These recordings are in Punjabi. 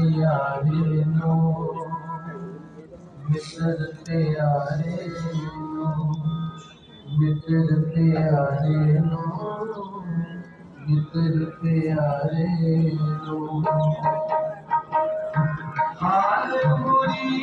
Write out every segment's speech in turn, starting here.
ਪਿਆਰੇ ਨੂੰ ਮਿੱਤਰ ਪਿਆਰੇ ਨੂੰ ਮਿੱਤਰ ਪਿਆਰੇ ਨੂੰ ਮਿੱਤਰ ਪਿਆਰੇ ਨੂੰ ਹਾਲ ਮੁਰੀ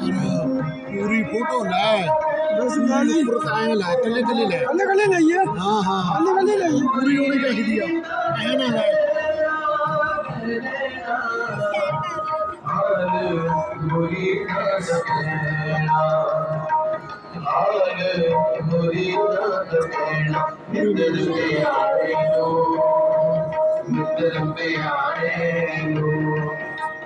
पूरी फ़ोटो लाए। लाए कले कले लाए। कले कले लाइए कले कले लाइए पूरी दिया। है ना लाए मित्र पे आए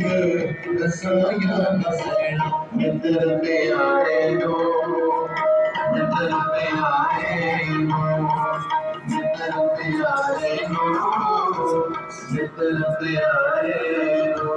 सस मित्र प्यारे हो मित्र प्यारे हो मित्र प्यारे हो मित्र प्यारे हो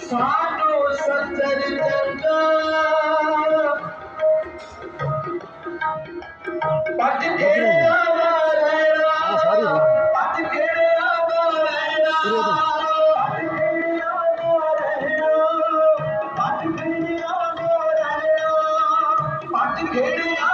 ਸਾਨੂੰ ਸੱਜਣ ਚੰਗਾ ਪੱਜ ਖੇੜਿਆ ਵਾਲੇਰਾ ਪੱਜ ਖੇੜਿਆ ਵਾਲੇਰਾ ਪੱਜ ਖੇੜਿਆ ਵਾਲੇਰਾ ਪੱਜ ਖੇੜਿਆ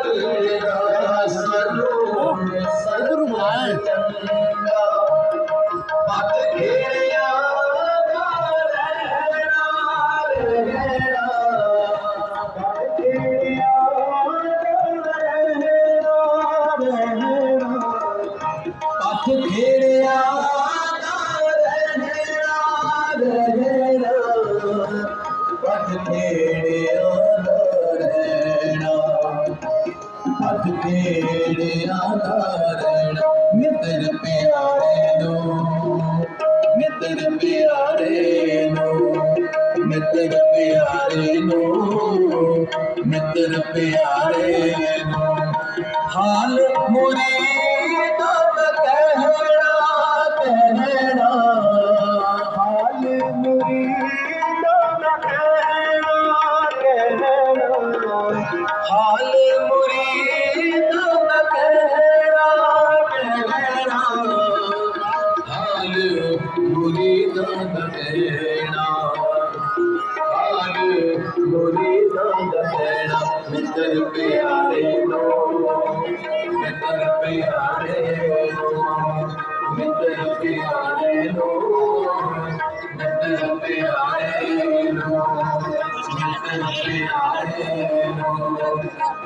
ਪੱਟ ਰਹਿਣਾ ਹੱਥ ਤੇਰਿਆਂ ਰਹਿਣਾ ਮਿੱਤਰ ਪਿਆਰੇ ਨੂੰ, ਮਿੱਤਰ ਪਿਆਰੇ ਨੂੰ ਮਿੱਤਰ ਪਿਆਰੇ ਨੂੰ ਮਿੱਤਰ ਪਿਆਰੇ ਨੂੰ ਹਾਲ ਮੁਰੀਦਾ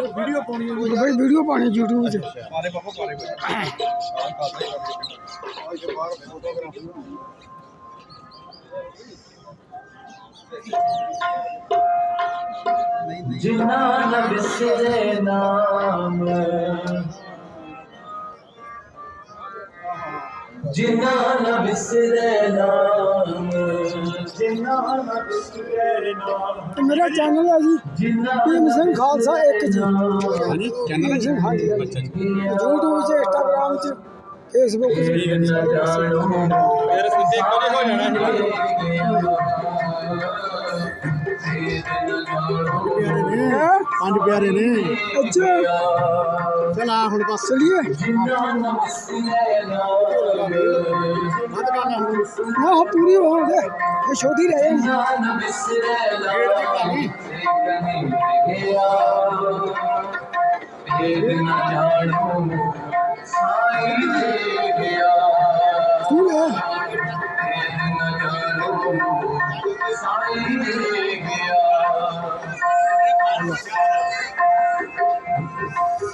वीडियो पानी है। तो भाई वीडियो पानी है पे जिना लब से अच्छा। नाम। जिना लब से नाम। ਤੇ ਮੇਰਾ ਚੈਨਲ ਹੈ ਜੀ ਪੀਮ ਸਿੰਘ ਖਾਲਸਾ ਇੱਕ ਜੀ। ਹਾਂਜੀ ਚੈਨਲ ਹੈ ਜੀ? ਹਾਂਜੀ YouTube 'ਚ Instagram 'ਚ Facebook 'ਚ ਫਿਰ ਸਿੱਧੇ ਕੋਲੇ ਹੋ ਜਾਣਾ ਪੰਜ ਪਿਆਰੇ ਨੇ ਅੱਛਾ ਚਲ ਆ ਹੁਣ ਬਸ ਚਲਿਏ ਜਿੰਨਾ ਨਮਸਤੇ ਨਾਮ ਵੱਧ ਕਰਨਾ ਹੁਣ ਹਾਂ ਹਾਂ ਪੂਰੀ ਹੋ ਗਏ ਇਹ ਛੋਟੀ ਰਹਿ ਜਾਣੀ ਜਾਨ ਬਿਸਰੇ ਲਾਈ ਕਹੀਂ ਗਿਆ ਇਹ ਨਾ ਜਾਣੋ ਸਾਈ ਦੇ ਗਿਆ ਤੂੰ ਹੈ ਇਹ ਨਾ ਜਾਣੋ ਸਾਈ ਦੇ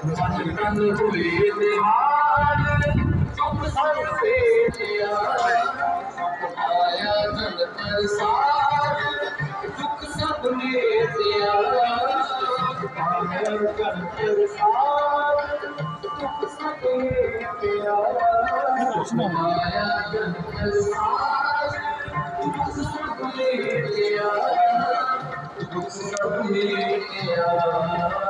ਮਨ ਤਨ ਹੋਏ ਨਿਹਾਲ ਤੂੰ ਸੰਗ ਕੇ ਆਇਆ ਜਨ ਤਰਸਾਰ ਦੁੱਖ ਸਭ ਮੇਟਿਆ ਆਇਆ ਜਨ ਤਰਸਾਰ ਦੁੱਖ ਸਭ ਮੇਟਿਆ ਆਇਆ ਜਨ ਤਰਸਾਰ ਦੁੱਖ ਸਭ ਮੇਟਿਆ ਦੁੱਖ ਸਭ ਦੁੱਖ ਸਭ ਮੇਟਿਆ ਜਿਨਾ ਨ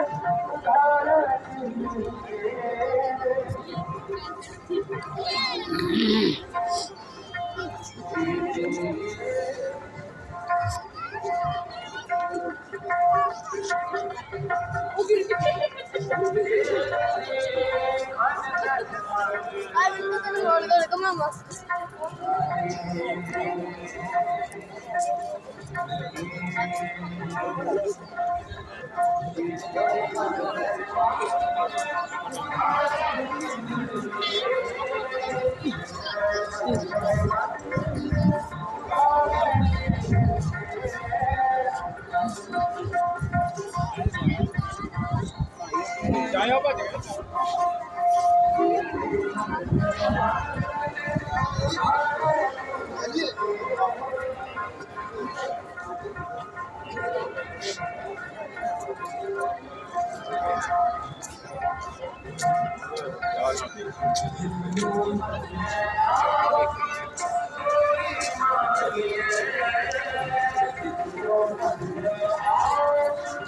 Thank you. Jaya Bhajan. 아,